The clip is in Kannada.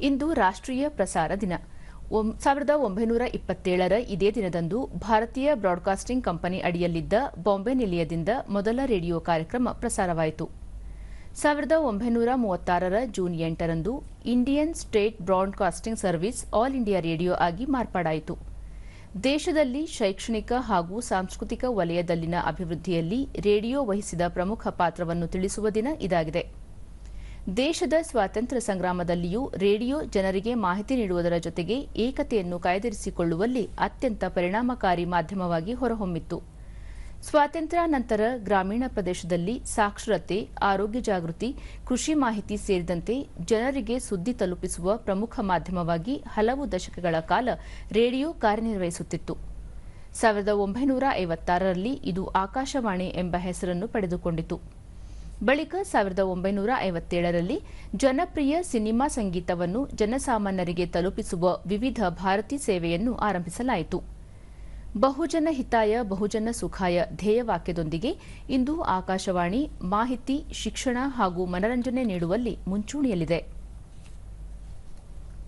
ಇಂದು ರಾಷ್ಟ್ರೀಯ ಪ್ರಸಾರ ದಿನ. ಸಾವಿರದ ಒಂಬೈನೂರ ಇಪ್ಪತ್ತೇಳರ ಇದೇ ದಿನದಂದು ಭಾರತೀಯ ಬ್ರಾಡ್ಕಾಸ್ಟಿಂಗ್ ಕಂಪನಿ ಅಡಿಯಲ್ಲಿದ್ದ ಬಾಂಬೆ ನಿಲಯದಿಂದ ಮೊದಲ ರೇಡಿಯೋ ಕಾರ್ಯಕ್ರಮ ಪ್ರಸಾರವಾಯಿತು. ಸಾವಿರದ ಒಂಬೈನೂರ ಮೂವತ್ತಾರರ ಜೂನ್ ಎಂಟರಂದು Indian State Broadcasting Service All India Radio ಆಗಿ ಮಾರ್ಪಾಡಾಯಿತು. ದೇಶದಲ್ಲಿ ಶೈಕ್ಷಣಿಕ ಹಾಗೂ ಸಾಂಸ್ಕೃತಿಕ ವಲಯದಲ್ಲಿನ ಅಭಿವೃದ್ಧಿಯಲ್ಲಿ ರೇಡಿಯೋ ವಹಿಸಿದ ಪ್ರಮುಖ ಪಾತ್ರವನ್ನು ತಿಳಿಸುವ ದಿನ ಇದಾಗಿದೆ. ದೇಶದ ಸ್ವಾತಂತ್ರ್ಯ ಸಂಗ್ರಾಮದಲ್ಲಿಯೂ ರೇಡಿಯೋ ಜನರಿಗೆ ಮಾಹಿತಿ ನೀಡುವುದರ ಜೊತೆಗೆ ಏಕತೆಯನ್ನು ಕಾಯ್ದಿರಿಸಿಕೊಳ್ಳುವಲ್ಲಿ ಅತ್ಯಂತ ಪರಿಣಾಮಕಾರಿ ಮಾಧ್ಯಮವಾಗಿ ಹೊರಹೊಮ್ಮಿತ್ತು. ಸ್ವಾತಂತ್ರ್ಯ ನಂತರ ಗ್ರಾಮೀಣ ಪ್ರದೇಶದಲ್ಲಿ ಸಾಕ್ಷರತೆ, ಆರೋಗ್ಯ ಜಾಗೃತಿ, ಕೃಷಿ ಮಾಹಿತಿ ಸೇರಿದಂತೆ ಜನರಿಗೆ ಸುದ್ದಿ ತಲುಪಿಸುವ ಪ್ರಮುಖ ಮಾಧ್ಯಮವಾಗಿ ಹಲವು ದಶಕಗಳ ಕಾಲ ರೇಡಿಯೋ ಕಾರ್ಯನಿರ್ವಹಿಸುತ್ತಿತ್ತು. ಸಾವಿರದ ಒಂಬೈನೂರ ಐವತ್ತಾರರಲ್ಲಿ ಇದು ಆಕಾಶವಾಣಿ ಎಂಬ ಹೆಸರನ್ನು ಪಡೆದುಕೊಂಡಿತು. ಬಳಿಕ ಸಾವಿರದ ಒಂಬೈನೂರ ಐವತ್ತೇಳರಲ್ಲಿ ಜನಪ್ರಿಯ ಸಿನಿಮಾ ಸಂಗೀತವನ್ನು ಜನಸಾಮಾನ್ಯರಿಗೆ ತಲುಪಿಸುವ ವಿವಿಧ ಭಾರತಿ ಸೇವೆಯನ್ನು ಆರಂಭಿಸಲಾಯಿತು. ಬಹುಜನ ಹಿತಾಯ, ಬಹುಜನ ಸುಖಾಯ ಧ್ಯೇಯವಾಕ್ಯದೊಂದಿಗೆ ಇಂದು ಆಕಾಶವಾಣಿ ಮಾಹಿತಿ, ಶಿಕ್ಷಣ ಹಾಗೂ ಮನರಂಜನೆ ನೀಡುವಲ್ಲಿ ಮುಂಚೂಣಿಯಲ್ಲಿದೆ.